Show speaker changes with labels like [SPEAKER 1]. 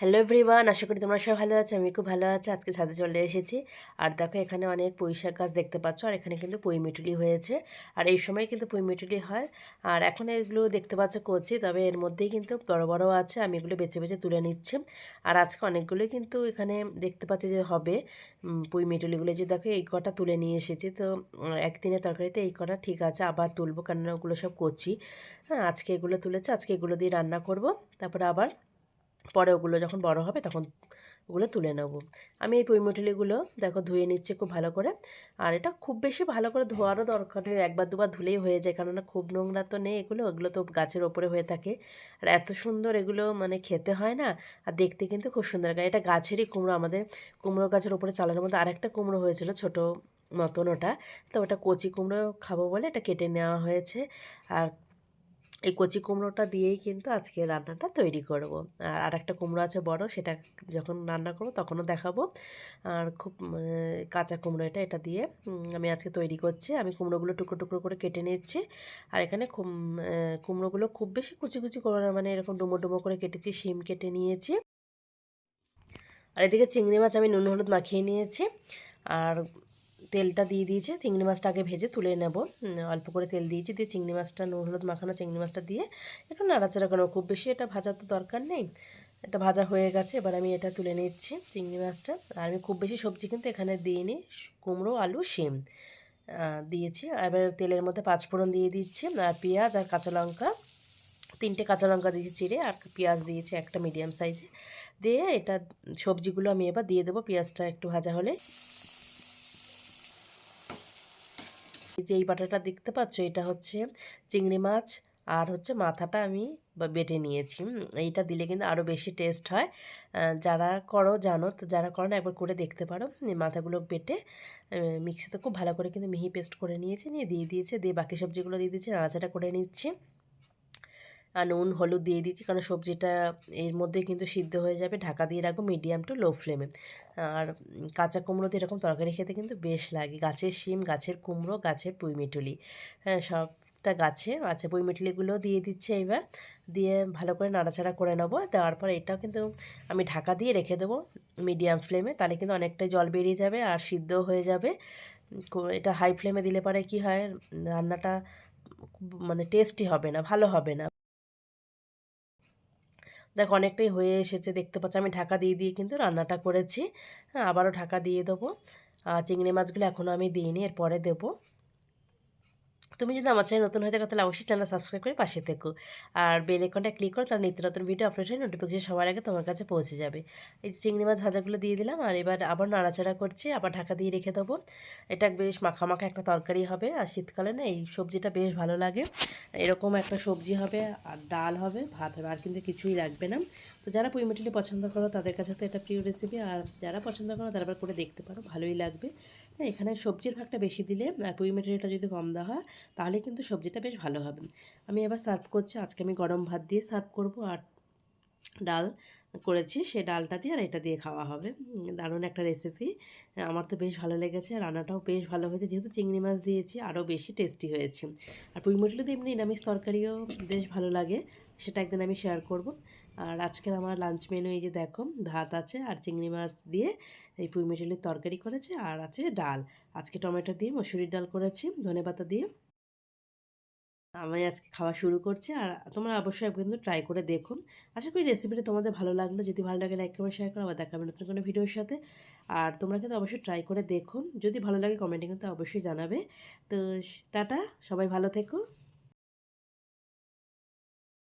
[SPEAKER 1] Hello everyone আশা করি তোমরা সবাই ভালো আছো, আমি খুব ভালো আছি, আজকে ছাদে চলে এসেছি। আর দেখো, এখানে অনেক পুঁই শাক গাছ দেখতে পাচ্ছ, আর এখানে কিন্তু পুঁই মিটুলি হয়েছে। আর এই সময় কিন্তু পুঁই মিটুলি হয়। আর এখন এগুলো দেখতে পাচ্ছ কচি, তবে এর মধ্যেই কিন্তু বড় বড় আছে, আমি এগুলো বেছে বেছে তুলে নিচ্ছি। আর আজকে অনেকগুলোই কিন্তু এখানে দেখতে পাচ্ছি যে হবে। পুঁই মিটুলিগুলো যে দেখো, এই কটা তুলে নিয়ে এসেছি। তো একদিনের তরকারিতে এই কটা ঠিক আছে, আবার তুলবো, কেননা ওগুলো সব কচি। হ্যাঁ আজকে এগুলো তুলেছে, আজকে এগুলো দিয়ে রান্না করব। তারপরে আবার পরে ওগুলো যখন বড় হবে তখন ওগুলো তুলে নেব। আমি এই পুঁইমুটলিগুলো দেখো ধুয়ে নিচ্ছি খুব ভালো করে। আর এটা খুব বেশি ভালো করে ধোয়ারও দরকার নেই, একবার দুবার ধুলেই হয়ে যায়। কেননা খুব নোংরা তো নেই এগুলো এগুলো তো গাছের ওপরে হয়ে থাকে। আর এত সুন্দর এগুলো মানে খেতে হয় না, আর দেখতে কিন্তু খুব সুন্দর লাগে। এটা গাছেরই কুমড়ো, আমাদের কুমড়ো গাছের ওপরে চালানোর মধ্যে আরেকটা কুমড়ো হয়েছিল ছোট মতন ওটা। তো ওটা কচি কুমড়ো খাব বলে এটা কেটে নেওয়া হয়েছে। আর এই কচি কুমড়োটা দিয়েই কিন্তু আজকে রান্নাটা তৈরি করব। আর আর একটা কুমড়ো আছে বড়, সেটা যখন রান্না করব তখনও দেখাবো। আর খুব কাঁচা কুমড়ো এটা এটা দিয়ে আমি আজকে তৈরি করছি। আমি কুমড়োগুলো টুকরো টুকরো করে কেটে নিচ্ছি। আর এখানে কুমড়োগুলো খুব বেশি কুচি কুচি করে মানে এরকম ডুমো ডুমো করে কেটেছি, শিম কেটে নিয়েছি। আর এদিকে চিংড়ি মাছ আমি নুন হলুদ মাখিয়ে নিয়েছি। আর তেলটা দিয়ে দিয়েছি, চিংড়ি মাছটা আগে ভেজে তুলে নেব। অল্প করে তেল দিয়েছি, দিয়ে চিংড়ি মাছটা, নুন হলুদ মাখানো চিংড়ি মাছটা দিয়ে একটু নাড়াচাড়া করব। খুব বেশি এটা ভাজার তো দরকার নেই। এটা ভাজা হয়ে গেছে, এবার আমি এটা তুলে নিচ্ছি চিংড়ি মাছটা। আর আমি খুব বেশি সবজি কিন্তু এখানে দিইনি, কুমড়ো, আলু, শিম দিয়েছি। এবার তেলের মধ্যে পাঁচফোড়ন দিয়ে দিচ্ছি, আর পেঁয়াজ আর কাঁচা লঙ্কা। তিনটে কাঁচা লঙ্কা দিয়েছি চিড়ে, আর পেঁয়াজ দিয়েছি একটা মিডিয়াম সাইজে। দিয়ে এটা সবজিগুলো আমি এবার দিয়ে দেবো, পেঁয়াজটা একটু ভাজা হলে এই যে এই বাটাটা দেখতে পাচ্ছ, এটা হচ্ছে চিংড়ি মাছ, আর হচ্ছে মাথাটা আমি বেটে নিয়েছি। এইটা দিলে কিন্তু আরও বেশি টেস্ট হয়। যারা করো জানো, তো যারা করো না, একবার করে দেখতে পারো। মাথাগুলো বেটে মিক্সিতে খুব ভালো করে কিন্তু মিহি পেস্ট করে নিয়েছি, নিয়ে দিয়ে দিয়েছে, দিয়ে বাকি সবজিগুলো দিয়ে দিয়েছি, নাড়াচাড়া করে নিচ্ছি। আর নুন, হলুদ দিয়ে দিচ্ছি কারণ সবজিটা এর মধ্যে কিন্তু সিদ্ধ হয়ে যাবে। ঢাকা দিয়ে রাখব মিডিয়াম টু লো ফ্লেমে আর কাঁচা কুমড়ো দিয়ে এরকম তরকারি খেতে কিন্তু বেশ লাগে। গাছের শিম, গাছের কুমড়ো, গাছের পুঁইমিটুলি। হ্যাঁ সবটা গাছে আচ্ছা পুঁইমিটুলিগুলো দিয়ে দিচ্ছি এবার দিয়ে ভালো করে নাড়াচাড়া করে নেব। দেওয়ার পর এটাও কিন্তু আমি ঢাকা দিয়ে রেখে দেবো মিডিয়াম ফ্লেমে তাহলে কিন্তু অনেকটাই জল বেরিয়ে যাবে আর সিদ্ধ হয়ে যাবে। এটা হাই ফ্লেমে দিলে পরে কি হয়? রান্নাটা মানে টেস্টি হবে না, ভালো হবে না। দেখ, অনেকটাই হয়ে এসেছে, দেখতে পাচ্ছ। আমি ঢাকা দিয়ে দিয়ে কিন্তু রান্নাটা করেছি। হ্যাঁ আবারও ঢাকা দিয়ে দেবো। আর চিংড়ি মাছগুলো এখনও আমি দিইনি, এরপরে দেবো। তুমি যদি আমার চ্যানেল নতুন হয়ে থাকো, তাহলে অবশ্যই চ্যানেল সাবস্ক্রাইব করে পাশে থেকো। আর বেল আইকনটা ক্লিক করো, তাহলে নিত্য নতুন ভিডিও আপলোড হয়ে নোটিফিকেশন সবার আগে তোমার কাছে পৌঁছে যাবে। এই চিংড়ি মাছ ভাজাগুলো দিয়ে দিলাম, আর এবার আবার নাড়াচাড়া করছি, আবার ঢাকা দিয়ে রেখে দেবো। এটা বেশ মাখা মাখা একটা তরকারি হবে, আর শীতকালে না এই সবজিটা বেশ ভালো লাগে। এরকম একটা সবজি হবে, আর ডাল হবে, ভাত হবে, আর কিন্তু কিছুই লাগবে না। তো যারা পুঁই মিটলি পছন্দ করো, তাদের কাছে তো এটা প্রিয় রেসিপি আর যারা পছন্দ করো, তারা আবার করে দেখতে পারো, ভালোই লাগবে। না এখানে সবজির ভাগটা বেশি দিলে আর পুঁই মিটলিটা যদি কম দেওয়া হয়, তাহলে কিন্তু সবজিটা বেশ ভালো হবে। আমি এবার সার্ভ করছি, আজকে আমি গরম ভাত দিয়ে সার্ভ করব, আর ডাল করেছি, সে ডালটা দিয়ে আর এটা দিয়ে খাওয়া হবে। দারুণ একটা রেসিপি আমার তো বেশ ভালো লেগেছে, রান্নাটাও বেশ ভালো হয়েছে, যেহেতু চিংড়ি মাছ দিয়েছি, আরও বেশি টেস্টি হয়েছে। আর পুঁই মুটলি তো এমনি নিরামিষ তরকারিও বেশ ভালো লাগে, সেটা একদিন আমি শেয়ার করব। আর আজকের আমার লাঞ্চ মেনু এই যে দেখো, ভাত আছে আর চিংড়ি মাছ দিয়ে এই পুঁই মিটলির তরকারি করেছে আর আছে ডাল। আজকে টমেটো দিয়ে মসুরির ডাল করেছি ধনেপাতা দিয়ে। আমি আজকে খাওয়া শুরু করছি আর তোমরা অবশ্যই কিন্তু ট্রাই করে দেখো। আশা করি রেসিপিটা তোমাদের ভালো লাগল। যদি ভালো লাগে লাইক করে শেয়ার করো, আবার দেখাবে নতুন কোনো ভিডিওর সাথে। আর তোমরা কিন্তু অবশ্যই ট্রাই করে দেখো। যদি ভালো লাগে কমেন্টে কিন্তু অবশ্যই জানাবে। তো টাটা, সবাই ভালো থেকো।